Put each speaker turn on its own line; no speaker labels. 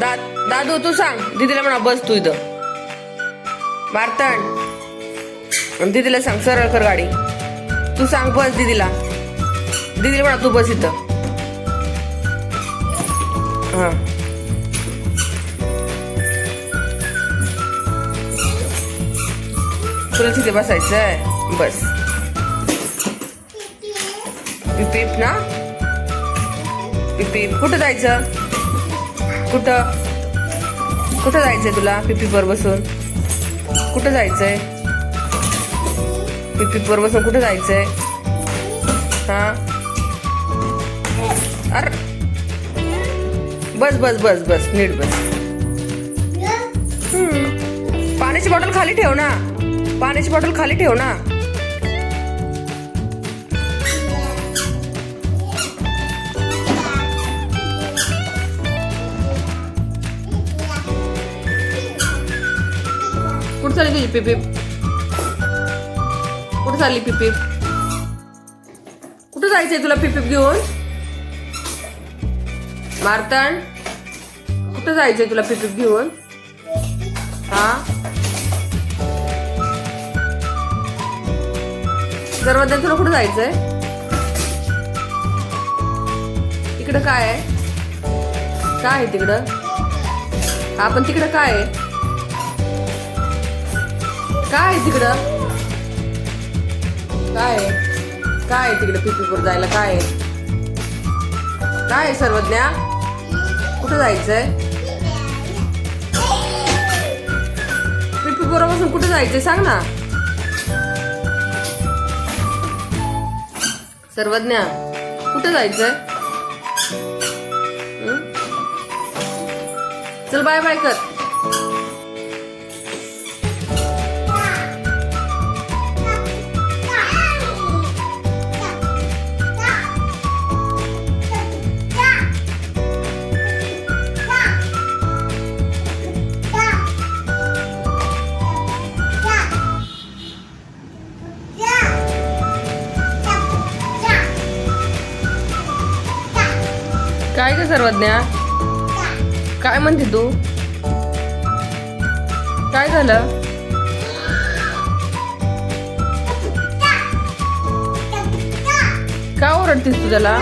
दा दादू तू सांग. दीदीला म्हणा बस तू इथं. मारताण. आणि दीदीला सांग सरळ कर गाडी. तू सांग बस दीदीला. दीदीला म्हणा तू बस इथं. हा. तुला तिथे बसायचं आहे बस. पिपीप ना? पिपीप. कुठं जायचं? कुठं? कुठं जायचंय तुला पिपीपर बसून? कुठं जायचंय? पिपीपर बसून कुठं जायचंय? हा? अर बस बस बस बस नीट बस. पाण्याची बॉटल खाली ठेव ना. पाण्याची बॉटल खाली ठेव ना. कुठं चालली तुझी पिपीप कुठं चालली पिपीप कुठं जायचंय तुला पिपीप घेऊन? मारताण कुठं जायचंय तुला पिपीप घेऊन? हा? दरवाजा तुला कुठं जायचंय? तिकडं काय आहे? काय आहे तिकडं? आपण तिकडं काय आहे? काय आहे तिकडं? काय आहे? काय आहे पिपीपूर जायला? काय आहे? काय आहे सर्वज्ञा? कुठं जायचंय? पिपीपुरापासून कुठं जायचंय? सांग ना. सर्वज्ञा कुठं जायचंय? चल बाय बाय कर. काय ग सर्वज्ञा? काय म्हणते तू? काय झालं? का ओरडतीस तू त्याला